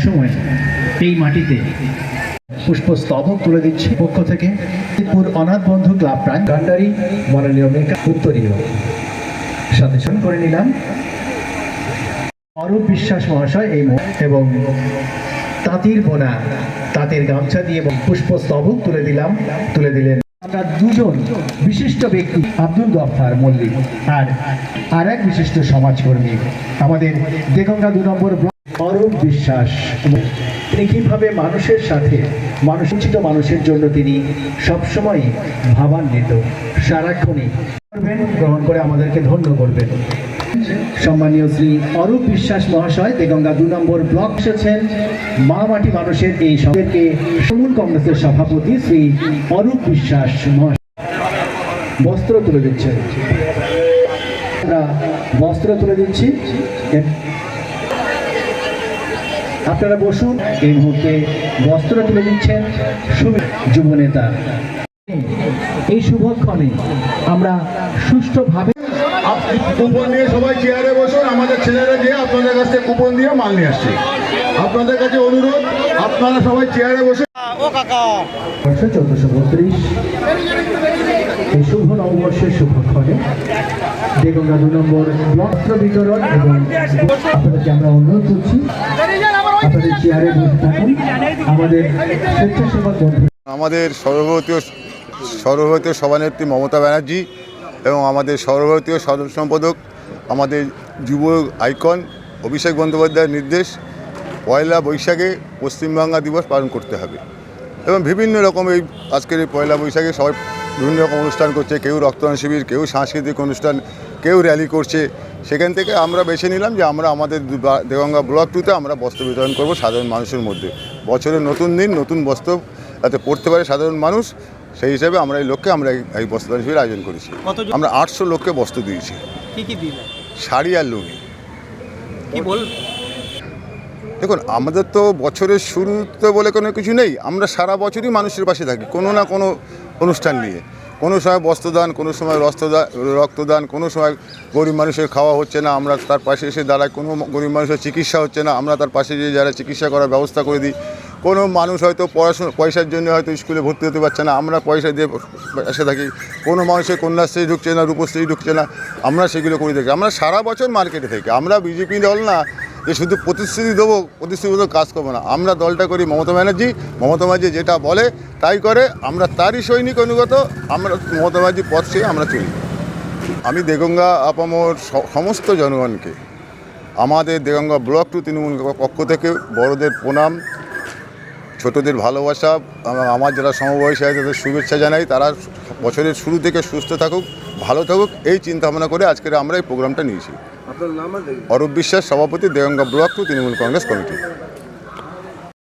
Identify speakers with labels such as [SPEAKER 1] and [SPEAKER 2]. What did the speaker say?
[SPEAKER 1] একসময় এই মাটিতে পুষ্পস্তবক তুলে দিচ্ছে। পক্ষ থেকে পুর অনাথ বন্ধু ক্লাব প্রাণ গান্ডারি মাননীয় মেকা উত্তরীয়। সাথে করে নিলাম। অরূপ বিশ্বাস মহাশয় এই এবং তাঁতির বোনা, তাঁতের গামছা দিয়ে এবং পুষ্পস্তবক তুলে দিলাম। তুলে দিলেন আমরা দুজন বিশিষ্ট ব্যক্তি, আব্দুল গফফার মল্লিক আর আর এক বিশিষ্ট সমাজকর্মী। আমাদের দেগঙ্গা দু নম্বর অরূপ বিশ্বাস। তিনি কীভাবে মানুষের সাথে মানুষ উচিত মানুষের জন্য তিনি সবসময় ভাবান্বিত, সারাক্ষণই করবেন, গ্রহণ করে আমাদেরকে ধন্য করবেন। সম্মানীয় শ্রী অরূপ বিশ্বাস মহাশয় দেগঙ্গা দু নম্বর ব্লক এসেছেন। মা মাটি মানুষের এই সবেরকে সমূল কংগ্রেসের সভাপতি শ্রী অরূপ বিশ্বাস মহাশয়। বস্ত্র তুলে দিচ্ছেন। আমরা বস্ত্র তুলে দিচ্ছি। আপনারা বসুন। এই মুহূর্তে বস্ত্র তুলে দিচ্ছেন সুমি যুব নেতা। এই শুভক্ষণে আমরা সুষ্ঠুভাবে
[SPEAKER 2] আপ- কুপন নিয়ে সবাই চেয়ারে বসুন। আমাদের ছেলেরা গিয়ে আপনাদের কাছ থেকে কুপন দিয়ে মাল নিয়ে আসছে। আপনাদের কাছে অনুরোধ আপনারা সবাই চেয়ারে বসে
[SPEAKER 1] বর্ষ চোদ্দশো বত্রিশ। এই শুভ নববর্ষের শুভক্ষণে দেগঙ্গা দু নম্বর বস্ত্র বিতরণ এবং আপনাদেরকে আমরা অনুরোধ করছি আমাদের
[SPEAKER 2] সর্বভারতীয় সর্বভারতীয় সভানেত্রী মমতা ব্যানার্জি এবং আমাদের সর্বভারতীয় সাধারণ সম্পাদক, আমাদের যুব আইকন অভিষেক বন্দ্যোপাধ্যায়ের নির্দেশ, পয়লা বৈশাখে পশ্চিমবাংলা দিবস পালন করতে হবে। এবং বিভিন্ন রকম এই আজকের এই পয়লা বৈশাখে সবাই বিভিন্ন রকম অনুষ্ঠান করছে, কেউ রক্তদান শিবির, কেউ সাংস্কৃতিক অনুষ্ঠান কেউ র্যালি করছে সেখান থেকে আমরা বেছে নিলাম যে আমরা আমাদের দেগঙ্গা ব্লক টুতে আমরা বস্ত্র বিতরণ করব সাধারণ মানুষের মধ্যে। বছরের নতুন দিন নতুন বস্ত্র যাতে পড়তে পারে সাধারণ মানুষ সেই হিসাবে আমরা এই লক্ষ্যে আমরা এই- বস্ত্রদান শিবির আয়োজন করেছি। আমরা আটশো লোককে বস্ত্র দিয়েছি। শাড়ি আর লুঙ্গি।
[SPEAKER 3] কি বল
[SPEAKER 2] দেখুন আমাদের তো বছরের শুরুতে বলে কোনো কিছু নেই। আমরা সারা বছরই মানুষের পাশে থাকি কোনো না কোনো অনুষ্ঠান নিয়ে। কোনো সময় বস্ত্রদান, কোনো সময় রক্তদান রক্তদান, কোনো সময় গরিব মানুষের খাওয়া হচ্ছে না, আমরা তার পাশে এসে দাঁড়াই। কোনো গরিব মানুষের চিকিৎসা হচ্ছে না, আমরা তার পাশে গিয়ে যারা চিকিৎসা করার ব্যবস্থা করে দিই। কোনো মানুষ হয়তো পড়াশোনা, পয়সার জন্য হয়তো স্কুলে ভর্তি হতে পারছে না, আমরা পয়সা দিয়ে এসে থাকি। কোনো মানুষের কন্যাশ্রী ঢুকছে না, রূপশ্রী ঢুকছে না, আমরা সেগুলো করে থাকি। আমরা সারা বছর মার্কেটে থাকি। আমরা বিজেপি দল না যে শুধু প্রতিশ্রুতি দেবো প্রতিশ্রুতি দেবো, কাজ করব না। আমরা দলটা করি মমতা ব্যানার্জি। মমতা ব্যানার্জি যেটা বলে, তাই করে। আমরা তারই সৈনিক অনুগত। আমরা মমতা ব্যানার্জি পথ চেয়ে আমরা চলি। আমি দেগঙ্গা আপামর সমস্ত জনগণকে, আমাদের দেগঙ্গা ব্লক টু তৃণমূল পক্ষ থেকে বড়দের প্রণাম, ছোটদের ভালোবাসা আমার যারা সমবয়সী আছে, তাদের শুভেচ্ছা জানাই। তারা বছরের শুরু থেকে সুস্থ থাকুক, ভালো থাকুক, এই চিন্তা ভাবনা করে আজকের আমরা এই প্রোগ্রামটা নিয়েছি। অরূপ বিশ্বাস সভাপতি Debanga block two Trinamool Congress committee.